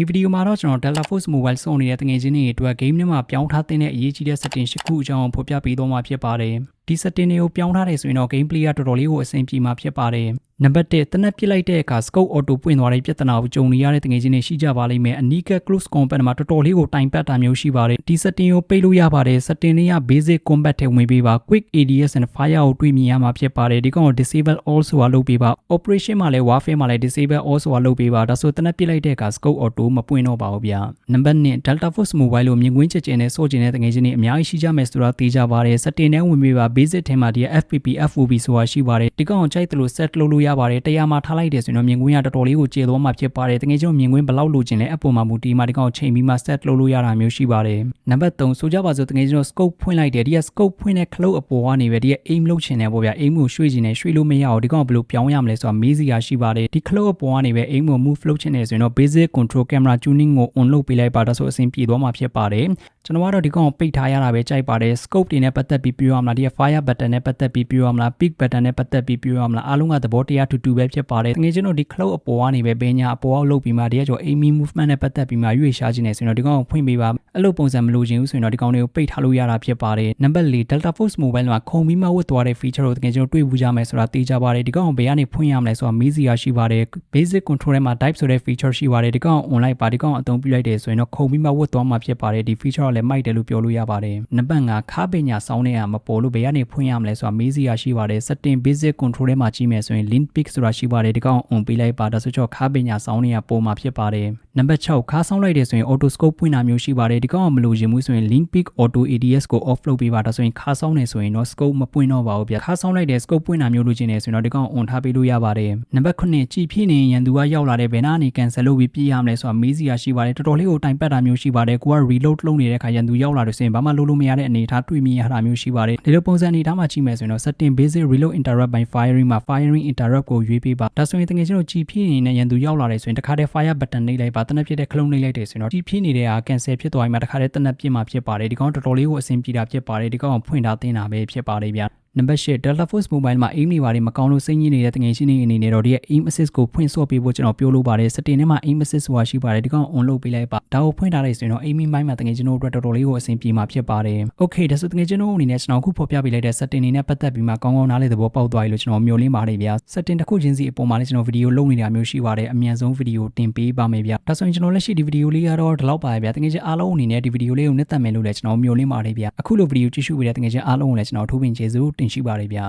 ဒီဗီဒီယိုမှာတော့ကျွန်တော် Delta Force Mobile စုံနေတဲ့တငယ်ချင်းတွေအတွက် game ထဲမှာပြောင်းထားတဲ့အရေးကြီးတဲ့ setting ၈ခုအကြောင်းဖော်ပြပေးသွားမှာဖြစ်ပါတယ် ဒီ setting တွေကိုပြောင်းထားတယ်ဆိုရင်တော့ game play ကတော်တော်လေးကိုအဆင်ပြေမှာဖြစ်ပါတယ်နံပါတ်1တနက်ပစ်လိုက်တဲ့အခါ scope auto ပွင့်သွားတဲ့ပြဿနာကိုကြုံနေရတဲ့တငယ်ချင်းတွေရှိကြပါလိမ့်မယ်အနီးက close combat မှာတော်တော်လေးကိုတိုင်ပတ်တာမျိုးရှိပါတယ်ဒီ setting ကိုပိတ်လို့ရပါတယ် setting တွေက basic combat ထဲဝင်ပေးပါ quick ADS and fire ကိုတွေ့မြင်ရမှာဖြစ်ပါတယ်ဒီကောင်ကို disable all ဆိုတာလုပ်ပေးပါ operation မှာလည်း warfare မှာလည်း disable all ဆိုတာလုပ်ပေးပါဒါဆိုတနက်ပစ်လိုက်တဲ့အခါ scope auto မပွင့်တော့ပါဘူးဗျာနံပါတ်2 Delta Force Mobile လို့မြင်ကွင်းချက်ကျင်နဲ့စော့ကျင်တဲ့တငယ်ချင်းတွေအများကြီးရှိကြမယ်ဆိုတာသိကြပါတယ် setting ထဲဝင်ပေးပါ basic ထဲမှာဒီ FPP FOB ဆိုတာရှိပါတယ်ဒီကောင်ကိုကြိုက်တယ်လို့ set လုပ်လို့ရပါတယ်တရားမှာထားလိုက်တယ်ဆိုရင်တော့မြင်ကွင်းကတော်တော်လေးကိုကျေသွားမှာဖြစ်ပါတယ်တကယ်ကျမြင်ကွင်းဘယ်လောက်လိုချင်လဲအပေါ်မှာမူတီမှာဒီကောင်ချိန်ပြီးမှ set လုပ်လို့ရတာမျိုးရှိပါတယ်နံပါတ်3ဆိုကြပါစို့တကယ်ကျတော့ scope ဖွင့်လိုက်တယ်ဒီက scope ဖွင့်တဲ့ cloud အပေါ်ကနေပဲဒီက aim လုပ်ချင်တယ်ပေါ့ဗျာ aim ကိုရွှေ့ချင်တယ်ရွှေ့လို့မရအောင်ဒီကောင်ဘယ်လိုပြောင်းရမလဲဆိုတာမေးစရာရှိပါတယ်ဒီ cloud အပေါ်ကနေပဲ aim ကို move လုပ်ချင်တယ်ဆိုရင်တော့ basic control camera tuning ကို on လုပ်ပေးလိုက်ပါဒါဆိုအဆင်ပြေသွားမှာဖြစ်ပါတယ် ကျွန်တော်ကတော့ဒီကောင်ကိုပိတ်ထားရတာပဲကြိုက်ပါတယ် scope တွေနဲ့ပတ်သက်ပြီးပြောရမလားဒီက fire button နဲ့ပတ်သက်ပြီးပြောရမလား peak button နဲ့ပတ်သက်ပြီးပြောရမလားအားလုံးကသဘောတရားတူတူပဲဖြစ်ပါတယ်တကယ်ကျွန်တော်ဒီ cloud အပေါ်ကနေပဲဘဲညာအပေါ်အောက်လုပ်ပြီးမှဒီကကျော် aiming movement နဲ့ပတ်သက်ပြီးမှရွေ့ရှားခြင်းနေဆိုရင်တော့ဒီကောင်ကိုဖွင့်ပေးပါအဲ့လိုပုံစံမလိုချင်ဘူးဆိုရင်တော့ဒီကောင်တွေကိုပိတ်ထားလို့ရတာဖြစ်ပါတယ်နံပါတ်4 Delta Force Mobile မှာခုံပြီးမှဝတ်သွားတဲ့ feature ကိုတကယ်ကျွန်တော်တွေ့ဘူးကြမယ်ဆိုတာသိကြပါတယ်ဒီကောင်ကိုဘယ်ကနေဖွင့်ရမလဲဆိုတာမေးစရာရှိပါတယ် basic control ထဲမှာ type ဆိုတဲ့ feature ရှိပါတယ်ဒီကောင် online ပါဒီကောင်အသုံးပြုလိုက်တယ်ဆိုရင်တော့ခုံပြီးမှဝတ်သွားမှာဖြစ်ပါတယ်ဒီ feature ကလည်းမိုက်တယ်လို့ပြောလို့ရပါတယ်နံပါတ်5ခါပညာစောင်းနေရမပေါ်လို့ဘယ်ကနေဖွင့်ရမလဲဆိုတာမေးစရာရှိပါတယ် setting basic control ထဲမှာကြည့်မယ်ဆိုရင် link pick ဆိုတာရှိပါတယ်ဒီကောင် on ပေးလိုက်ပါဒါဆိုတော့ခါပညာစောင်းနေရပေါ်မှာဖြစ်ပါတယ် နံပါတ်6ခါဆောင်လိုက်တယ်ဆိုရင် auto scope ဖွင့်တာမျိုးရှိပါတယ်ဒီကောင်ကမလို့ရင်ဘူးဆိုရင် link pick auto ADS ကို off လုပ်ပေးပါဒါဆိုရင်ခါဆောင်နေဆိုရင်တော့ scope မပွင့်တော့ပါဘူးဗျခါဆောင်လိုက်တဲ့ scope ပွင့်တာမျိုးလို့ချင်တယ်ဆိုရင်တော့ဒီကောင် on ထားပေးလို့ရပါတယ်နံပါတ်9ကြည်ဖြစ်နေရန်သူကရောက်လာတဲ့ဘယ်နာနေ cancel လုပ်ပြီးပြရမလဲဆိုတာမေးစရာရှိပါတယ်တော်တော်လေးကိုတိုင်ပတ်တာမျိုးရှိပါတယ်ကိုက reload လုပ်နေတဲ့အခါရန်သူရောက်လာတယ်ဆိုရင်ဘာမှလုပ်လို့မရတဲ့အနေအထားတွေ့မြင်ရတာမျိုးရှိပါတယ်ဒီလိုပုံစံအနေအထားမှာကြည့်မယ်ဆိုရင်တော့ setting basic reload interrupt by firing မှာ firing interrupt ကိုရွေးပေးပါဒါဆိုရင်တကယ်ကျွန်တော်ကြည်ဖြစ်နေတဲ့ရန်သူရောက်လာတယ်ဆိုရင်တခါတည်း fire button နှိပ်လိုက်ပါတနက်ဖြစ်တဲ့ခလုံးနှိပ်လိုက်တယ်ဆိုရင်တော့ကြည်ဖြစ်နေတဲ့ဟာ cancel ဖြစ်သွားပြီးမှတခါတည်းတနက်ပြစ်မှာဖြစ်ပါတယ်ဒီကောင်တော်တော်လေးကိုအဆင်ပြေတာဖြစ်ပါတယ်ဒီကောင်ကဖွင့်ထားတင်တာပဲဖြစ်ပါတယ်ဗျာ နံပါတ်၈ Delta Force Mobile မှာ aim နေပါတယ်မကောင်းလို့စိတ်ညစ်နေတဲ့တငယ်ချင်းတွေအနေနဲ့တော့ဒီရဲ့ aim assist ကိုဖွင့်ဆော့ပေးဖို့ကျွန်တော်ပြောလို့ပါတယ် setting ထဲမှာ aim assist ဆိုတာရှိပါတယ်ဒီကောင် on လုပ်ပေးလိုက်ပါဒါကိုဖွင့်ထားလိုက်ဆိုရင်တော့ aiming ဘိုင်းမှာတငယ်ချင်းတို့အတွက်တော်တော်လေးကိုအဆင်ပြေမှာဖြစ်ပါတယ် okay ဒါဆိုတငယ်ချင်းတို့အနေနဲ့ကျွန်တော်အခုဖော်ပြပေးလိုက်တဲ့ setting တွေနဲ့ပတ်သက်ပြီးမှကောင်းကောင်းနားလည်သဘောပေါက်သွားပြီလို့ကျွန်တော်မျှော်လင့်ပါတယ်ဗျာ setting တစ်ခုချင်းစီအပေါ်မှာလည်းကျွန်တော်ဗီဒီယိုလုပ်နေတာမျိုးရှိပါတယ်အမြန်ဆုံးဗီဒီယိုတင်ပေးပါမယ်ဗျာဒါဆိုရင်ကျွန်တော်လက်ရှိဒီဗီဒီယိုလေးကတော့ဒီလောက်ပါပဲဗျာတငယ်ချင်းအားလုံးအနေနဲ့ဒီဗီဒီယိုလေးကိုနှစ်သက်မယ်လို့လည်းကျွန်တော်မျှော်လင့်ပါတယ်ဗျာအခုလိုဗီဒီယိုကြည့်ရှုပေးတဲ့တငယ်ချင်းအားလုံးကိုလည်းကျွန်တော်ထိုးပင်ကျေးဇူးတင်ရှိပါတယ်ဗျာ